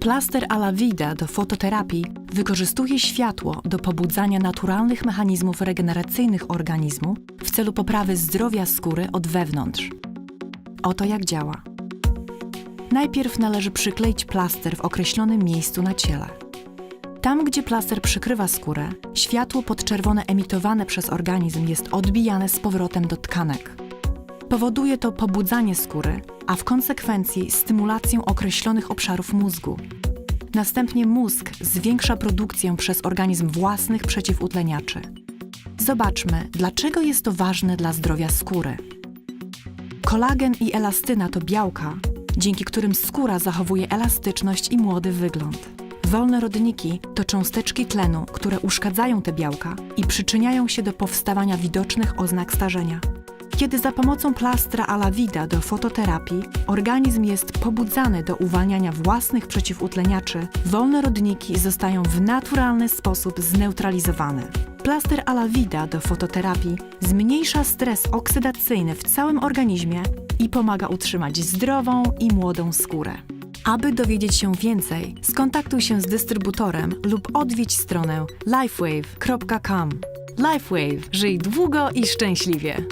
Plaster a la vida do fototerapii wykorzystuje światło do pobudzania naturalnych mechanizmów regeneracyjnych organizmu w celu poprawy zdrowia skóry od wewnątrz. Oto jak działa. Najpierw należy przykleić plaster w określonym miejscu na ciele. Tam, gdzie plaster przykrywa skórę, światło podczerwone emitowane przez organizm jest odbijane z powrotem do tkanek. Powoduje to pobudzanie skóry, a w konsekwencji stymulację określonych obszarów mózgu. Następnie mózg zwiększa produkcję przez organizm własnych przeciwutleniaczy. Zobaczmy, dlaczego jest to ważne dla zdrowia skóry. Kolagen i elastyna to białka, dzięki którym skóra zachowuje elastyczność i młody wygląd. Wolne rodniki to cząsteczki tlenu, które uszkadzają te białka i przyczyniają się do powstawania widocznych oznak starzenia. Kiedy za pomocą plastra a la vida do fototerapii organizm jest pobudzany do uwalniania własnych przeciwutleniaczy, wolne rodniki zostają w naturalny sposób zneutralizowane. Plaster a la vida do fototerapii zmniejsza stres oksydacyjny w całym organizmie i pomaga utrzymać zdrową i młodą skórę. Aby dowiedzieć się więcej, skontaktuj się z dystrybutorem lub odwiedź stronę lifewave.com. Lifewave. Żyj długo i szczęśliwie.